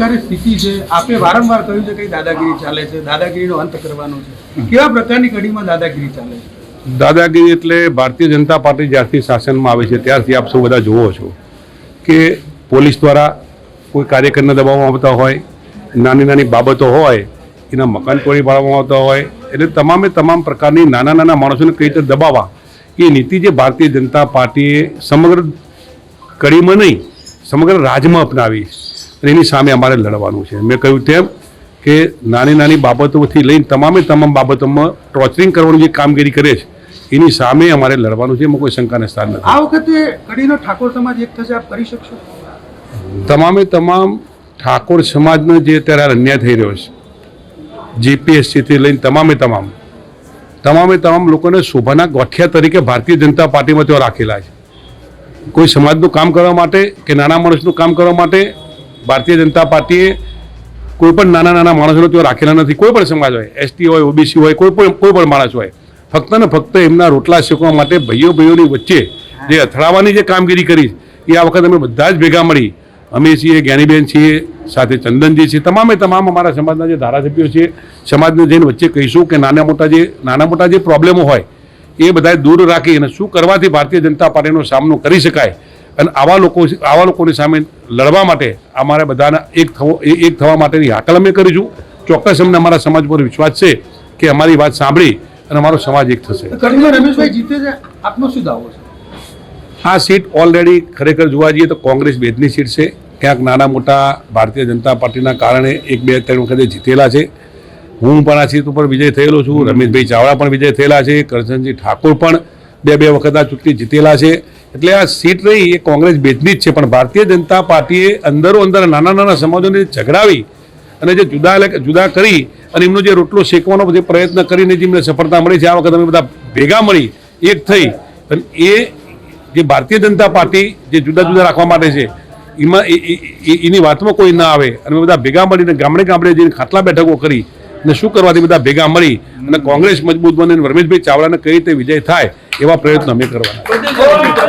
અત્યારે સ્થિતિ છે. આપે વારંવાર કહ્યું છે કે દાદાગીરી ચાલે છે. દાદાગીરીનો અંત કરવાનો છે. કેવા પ્રકારની કડીમાં દાદાગીરી ચાલે છે? દાદાગીરી એટલે ભારતીય જનતા પાર્ટી જ્યારથી શાસનમાં આવે છે, ત્યારથી આપ સૌ બધા જુઓ છો કે પોલીસ દ્વારા કોઈ કાર્યકરને દબાવવામાં આવતા હોય, નાની નાની બાબતો હોય, એના મકાન તોડી પાડવામાં આવતા હોય, એટલે તમામે તમામ પ્રકારની નાના નાના માણસોને કઈ રીતે દબાવવા, એ નીતિ જે ભારતીય જનતા પાર્ટીએ સમગ્ર કડીમાં નહીં, સમગ્ર રાજ્યમાં અપનાવી અને એની સામે અમારે લડવાનું છે. મેં કહ્યું તેમ કે નાની નાની બાબતોથી લઈને તમામે તમામ બાબતોમાં ટોર્ચરિંગ કરવાની જે કામગીરી કરે છે એની સામે અમારે લડવાનું છે. એમાં કોઈ શંકાને સ્થાન નથી. આ વખતે કડીનો ઠાકોર સમાજ એક થશે આપ કરી શકશો? તમામે તમામ ઠાકોર સમાજનો જે અત્યારે અન્યાય થઈ રહ્યો છે જીપીએસસીથી લઈને તમામે તમામ તમામે તમામ લોકોને શોભાના ગોઠિયા તરીકે ભારતીય જનતા પાર્ટીમાં તેઓ રાખેલા છે. કોઈ સમાજનું કામ કરવા માટે કે નાના માણસનું કામ કરવા માટે ભારતીય જનતા પાર્ટીએ કોઈ પણ નાના નાના માણસોને તેઓ રાખેલા નથી. કોઈ પણ સમાજ હોય એસટી હોય ઓબીસી હોય, કોઈ પણ કોઈ પણ માણસ હોય, ફક્ત ને ફક્ત એમના રોટલા શેકવા માટે ભાઈઓ ભાઈઓની વચ્ચે જે અથડાવાની જે કામગીરી કરી, એ આ વખત અમે બધા જ ભેગા મળી. અમે છીએ, જ્ઞાનીબેન છીએ, સાથે ચંદનજી છીએ, તમામે તમામ અમારા સમાજના જે ધારાસભ્યો છે, સમાજને જઈને વચ્ચે કહીશું કે નાના મોટા જે, નાના મોટા જે પ્રોબ્લેમો હોય, એ બધા દૂર રાખી અને શું કરવાથી ભારતીય જનતા પાર્ટીનો સામનો કરી શકાય અને આવા લોકો આવા લોકોની સામે લડવા માટે અમારે બધાના એક થવો એક થવા માટેની હાકલ અમે કરીશું ચોક્કસ અમને અમારા સમાજ પર વિશ્વાસ છે કે અમારી વાત સાંભળી અને અમારો સમાજ એક થશે. રમેશભાઈ જીતે છે. આપનો શું દાવો છે? આ સીટ ઓલરેડી ખરેખર જોવા જઈએ તો કોંગ્રેસ બેદની સીટ છે. ક્યાંક નાના મોટા ભારતીય જનતા પાર્ટીના કારણે એક બે ત્રણ વખતે જીતેલા છે. હું પણ આ સીટ ઉપર વિજય થયેલો છું. રમેશભાઈ ચાવડા પણ વિજય થયેલા છે. કરશનજી ઠાકોર પણ બે બે વખત આ ચૂંટણી જીતેલા છે. એટલે આ સીટ રહી, એ કોંગ્રેસ બેચની જ છે. પણ ભારતીય જનતા પાર્ટીએ અંદરો અંદર નાના નાના સમાજોને ઝઘડાવી અને જે જુદા જુદા કરી અને એમનો જે રોટલો શેકવાનો જે પ્રયત્ન કરીને જે એમને સફળતા મળી છે, આ વખત અમે બધા ભેગા મળી એક થઈ. અને એ જે ભારતીય જનતા પાર્ટી જે જુદા જુદા રાખવા માટે છે, એમાં એની વાતમાં કોઈ ના આવે. અને બધા ભેગા મળીને ગામડે ગામડે જઈને ખાટલા બેઠકો કરી અને શું કરવાથી બધા ભેગા મળી અને કોંગ્રેસ મજબૂત બને રમેશભાઈ ચાવડાને કઈ રીતે વિજય થાય એવા પ્રયત્નો અમે કરવાના.